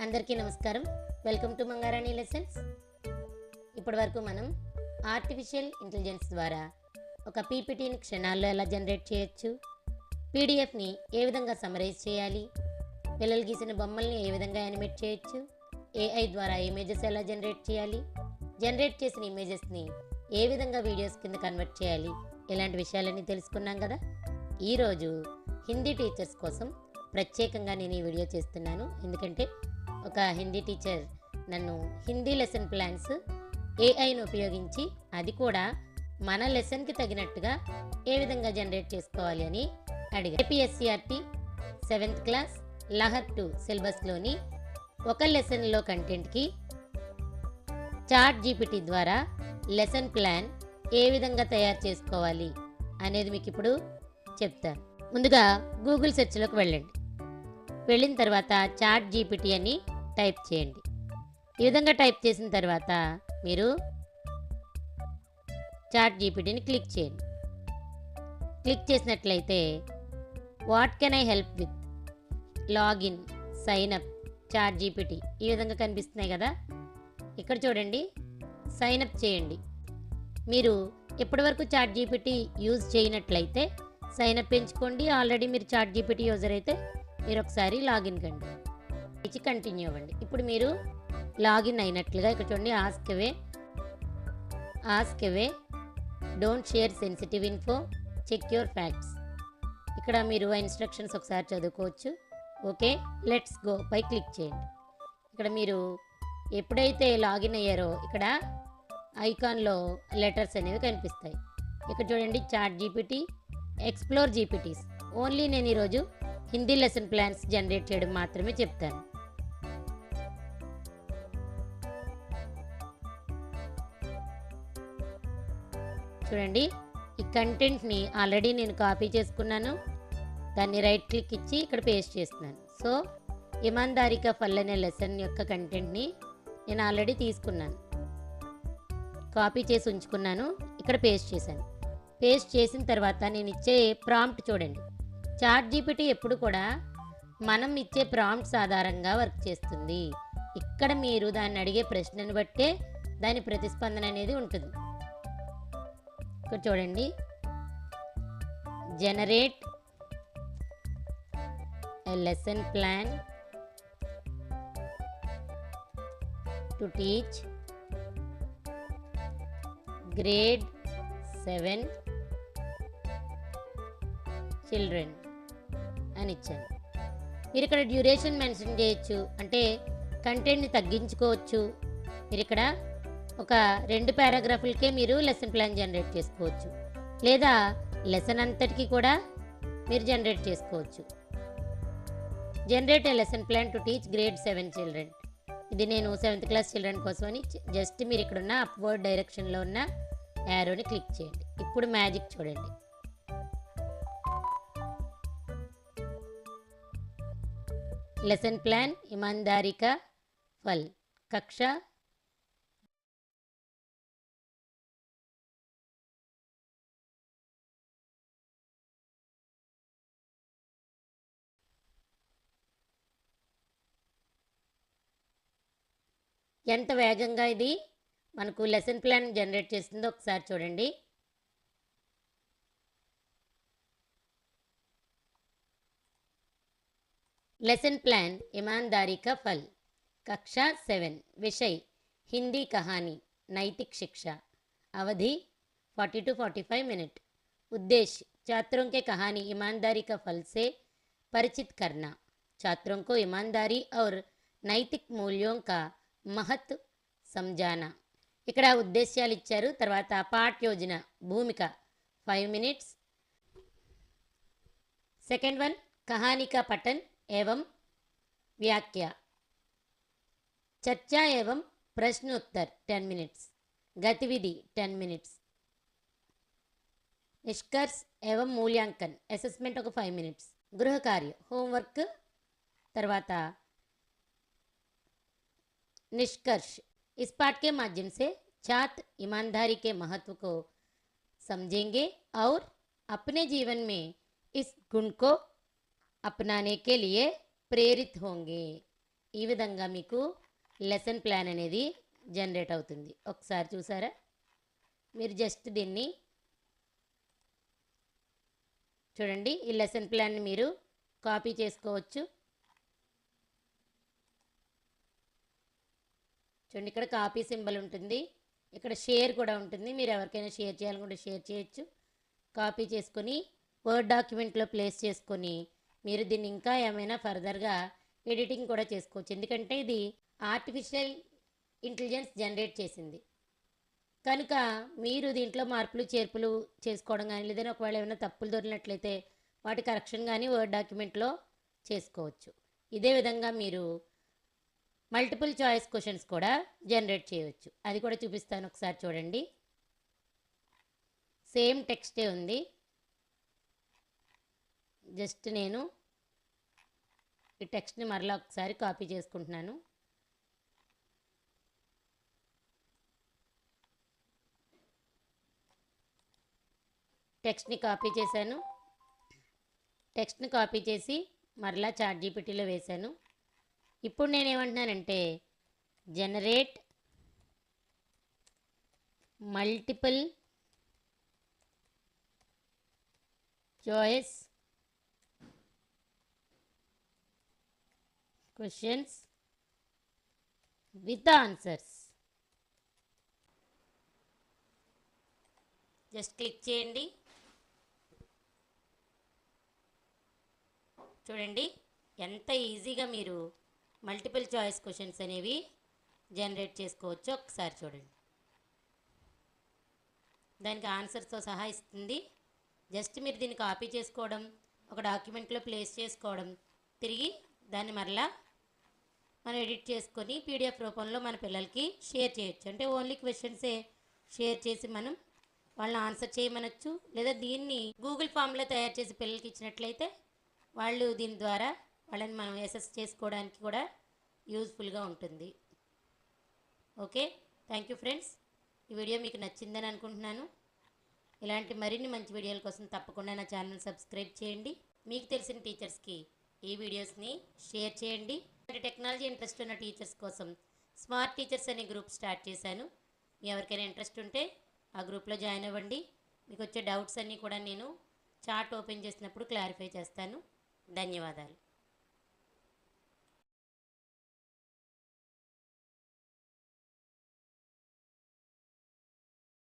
అందరికీ నమస్కారం. Welcome to Mangarani lessons. ఇప్పటి వరకు మనం ఆర్టిఫిషియల్ ఇంటెలిజెన్స్ ద్వారా ఒక పీపీటీని క్షణాల్లో ఎలా జనరేట్ చేయొచ్చు? పీడిఎఫ్ని ఏ విధంగా సమరైజ్ చేయాలి? పిల్లలు గీసిన బొమ్మల్ని ఏ విధంగా యానిమేట్ చేయొచ్చు? ఏఐ ద్వారా ఇమేజెస్ ఎలా జనరేట్ చేయాలి? జనరేట్ చేసిన ఇమేజెస్ని ఏ విధంగా వీడియోస్ కింద కన్వర్ట్ చేయాలి? ఇలాంటి విషయాలన్నీ తెలుసుకున్నాం కదా? ఈరోజు హిందీ టీచర్స్ కోసం ప్రత్యేకంగా నేను ఈ వీడియో చేస్తున్నాను. ఎందుకంటే ఒక హిందీ టీచర్ నన్ను హిందీ లెసన్ ప్లాన్స్ ఏఐని ఉపయోగించి అది కూడా మన లెసన్కి తగినట్టుగా ఏ విధంగా జనరేట్ చేసుకోవాలి అని అడిగారు APSCERT seventh class Lahar two సిలబస్లోని ఒక లెసన్లో కంటెంట్కి చాట్ జీపీటీ ద్వారా లెసన్ ప్లాన్ ఏ విధంగా తయారు చేసుకోవాలి అనేది మీకు ఇప్పుడు చెప్తాను. ముందుగా గూగుల్ సెర్చ్లోకి వెళ్ళండి. వెళ్ళిన తర్వాత చాట్ జీపీటీ అని టైప్ చేయండి. ఈ విధంగా టైప్ చేసిన తర్వాత మీరు చాట్ జీపీటీని క్లిక్ చేయండి. క్లిక్ చేసినట్లయితే what can I help with login sign up ChatGPT ఈ విధంగా కనిపిస్తున్నాయి కదా? ఇక్కడ చూడండి సైన్ అప్ చేయండి. మీరు ఇప్పటివరకు చాట్ జీపీటీ యూజ్ చేయనట్లయితే సైన్ అప్ ఎంచుకోండి. ఆల్రెడీ మీరు చాట్ జీపీటీ యూజర్ అయితే మీరు ఒకసారి లాగిన్ కండి. ఇచ్చి కంటిన్యూ అవ్వండి ఇప్పుడు మీరు లాగిన్ అయినట్లుగా ఇక్కడ చూడండి ask away ask away don't share sensitive info check your facts ఇక్కడ మీరు ఇన్స్ట్రక్షన్స్ ఒకసారి చదువుకోవచ్చు. ఓకే లెట్స్ గో పై క్లిక్ చేయండి. ఇక్కడ మీరు ఎప్పుడైతే లాగిన్ అయ్యారో ఇక్కడ ఐకాన్లో లెటర్స్ అనేవి కనిపిస్తాయి. ఇక్కడ చూడండి chat GPT explore GPTs only నేను ఈరోజు హిందీ లెసన్ ప్లాన్స్ జనరేట్ చేయడం మాత్రమే చెప్తాను. చూడండి. ఈ కంటెంట్ని ఆల్రెడీ నేను కాపీ చేసుకున్నాను. దాన్ని రైట్ క్లిక్ ఇచ్చి ఇక్కడ పేస్ట్ చేస్తున్నాను. సో ఇమాందారిక ఫల్ అనే లెసన్ యొక్క కంటెంట్ని నేను ఆల్రెడీ తీసుకున్నాను. కాపీ చేసి ఉంచుకున్నాను. ఇక్కడ పేస్ట్ చేశాను. పేస్ట్ చేసిన తర్వాత నేను ఇచ్చే ప్రాంప్ట్ చూడండి. చాట్ జీపీటీ ఎప్పుడు కూడా మనం ఇచ్చే ప్రాంప్ట్స్ ఆధారంగా వర్క్ చేస్తుంది. ఇక్కడ మీరు దాన్ని అడిగే ప్రశ్నను బట్టే దాని ప్రతిస్పందన అనేది ఉంటుంది. ఇక్కడ చూడండి. Generate a lesson plan to teach grade seven children అని ఇచ్చాను. మీరు ఇక్కడ డ్యూరేషన్ మెన్షన్ చేయొచ్చు. అంటే కంటెంట్ని తగ్గించుకోవచ్చు. మీరు ఇక్కడ ఒక రెండు పారాగ్రాఫ్లకే మీరు లెసన్ ప్లాన్ జనరేట్ చేసుకోవచ్చు. లేదా లెసన్ అంతటికి కూడా మీరు జనరేట్ చేసుకోవచ్చు. Generate a lesson plan to teach grade seven children. ఇది నేను సెవెంత్ క్లాస్ చిల్డ్రన్ కోసం అని జస్ట్ మీరు ఇక్కడ ఉన్న అప్వర్డ్ డైరెక్షన్లో ఉన్న యారోని క్లిక్ చేయండి. ఇప్పుడు మ్యాజిక్ చూడండి. లెసన్ ప్లాన్ ఇమాందారిక ఫల్. కక్ష ఎంత వేగంగా ఇది మనకు లెసన్ ప్లాన్ జనరేట్ చేస్తుందో ఒకసారి చూడండి లెసన్ ప్లాన్ ईमानदारी का फल कक्षा सेवन विषय हिंदी कहानी नैतिक शिक्षा अवधि 40 टू 45 मिनट उद्देश्य छात्रों के कहानी ईमानदारी का फल से परिचित करना छात्रों को ईमानदारी और నైతిక్ మూల్యం కా మహత్ సంజానా. ఇక్కడ ఉద్దేశ్యాలు ఇచ్చారు. తర్వాత పాఠ్యోజన భూమిక ఫైవ్ మినిట్స్ సెకండ్ వన్ కహానిక పఠన్ ఏవం? వ్యాఖ్య. చర్చా ఏవం? ప్రశ్నోత్తర్ టెన్ మినిట్స్ గతివిధి టెన్ మినిట్స్ నిష్కర్ష్ ఏవం? మూల్యాంకన్. అసెస్మెంట్ ఒక ఫైవ్ మినిట్స్ గృహకార్య హోంవర్క్ తర్వాత निष्कर्ष इस पाठ के माध्यम से छात्र ईमानदारी के महत्व को समझेंगे और अपने जीवन में इस गुण को अपनाने के लिए प्रेरित होंगे ఈ విధంగా మీకు లెసన్ ప్లాన్ అనేది జనరేట్ అవుతుంది ఒకసారి చూసారా మీరు జస్ట్ దీన్ని చూడండి ఈ లెసన్ ప్లాన్ని మీరు కాపీ చేసుకోవచ్చు చూడండి ఇక్కడ కాపీ సింబల్ ఉంటుంది. ఇక్కడ షేర్ కూడా ఉంటుంది. మీరు ఎవరికైనా షేర్ చేయాలనుకుంటే షేర్ చేయొచ్చు. కాపీ చేసుకొని వర్డ్ డాక్యుమెంట్లో ప్లేస్ చేసుకొని మీరు దీన్ని ఇంకా ఏమైనా ఫర్దర్గా ఎడిటింగ్ కూడా చేసుకోవచ్చు. ఎందుకంటే ఇది ఆర్టిఫిషియల్ ఇంటెలిజెన్స్ జనరేట్ చేసింది. కనుక మీరు దీంట్లో మార్పులు చేర్పులు చేసుకోవడం కానీ లేదని ఒకవేళ ఏమైనా తప్పులు దొరికినట్లయితే వాటి కరెక్షన్ కానీ వర్డ్ డాక్యుమెంట్లో చేసుకోవచ్చు. ఇదే విధంగా మీరు మల్టిపుల్ చాయిస్ క్వశ్చన్స్ కూడా జనరేట్ చేయవచ్చు. అది కూడా చూపిస్తాను ఒకసారి చూడండి. సేమ్ టెక్స్టే ఉంది. జస్ట్ నేను ఈ టెక్స్ట్ని మరలా ఒకసారి కాపీ చేసుకుంటున్నాను. టెక్స్ట్ని కాపీ చేశాను. టెక్స్ట్ని కాపీ చేసి మరలా చాట్ జీపీటీలో వేశాను. ఇప్పుడు నేను ఏమంటున్నానంటే generate multiple choice questions with answers. Just click చేయండి. చూడండి ఎంత ఈజీగా మీరు మల్టిపుల్ చాయిస్ క్వశ్చన్స్ అనేవి జనరేట్ చేసుకోవచ్చు. ఒకసారి చూడండి. దానికి ఆన్సర్స్తో సహా ఇస్తుంది. జస్ట్ మీరు దీన్ని కాపీ చేసుకోవడం ఒక డాక్యుమెంట్లో ప్లేస్ చేసుకోవడం తిరిగి దాన్ని మరలా మనం ఎడిట్ చేసుకొని పీడిఎఫ్ రూపంలో మన పిల్లలకి షేర్ చేయొచ్చు. అంటే ఓన్లీ క్వశ్చన్సే షేర్ చేసి మనం వాళ్ళని ఆన్సర్ చేయమనొచ్చు. లేదా దీన్ని గూగుల్ ఫామ్లో తయారు చేసి పిల్లలకి ఇచ్చినట్లయితే వాళ్ళు దీని ద్వారా వాళ్ళని మనం ఎసెస్ చేసుకోవడానికి కూడా యూజ్ఫుల్గా ఉంటుంది. ఓకే థ్యాంక్ యూ ఫ్రెండ్స్ ఈ వీడియో మీకు నచ్చిందని అనుకుంటున్నాను. ఇలాంటి మరిన్ని మంచి వీడియోల కోసం తప్పకుండా నా ఛానల్ సబ్స్క్రైబ్ చేయండి. మీకు తెలిసిన టీచర్స్కి ఈ వీడియోస్ని షేర్ చేయండి. టెక్నాలజీ ఇంట్రెస్ట్ ఉన్న టీచర్స్ కోసం స్మార్ట్ టీచర్స్ అనే గ్రూప్ స్టార్ట్ చేశాను. మీ ఎవరికైనా ఇంట్రెస్ట్ ఉంటే ఆ గ్రూప్లో జాయిన్ అవ్వండి. మీకు వచ్చే డౌట్స్ అన్నీ కూడా నేను చార్ట్ ఓపెన్ చేసినప్పుడు క్లారిఫై చేస్తాను. ధన్యవాదాలు.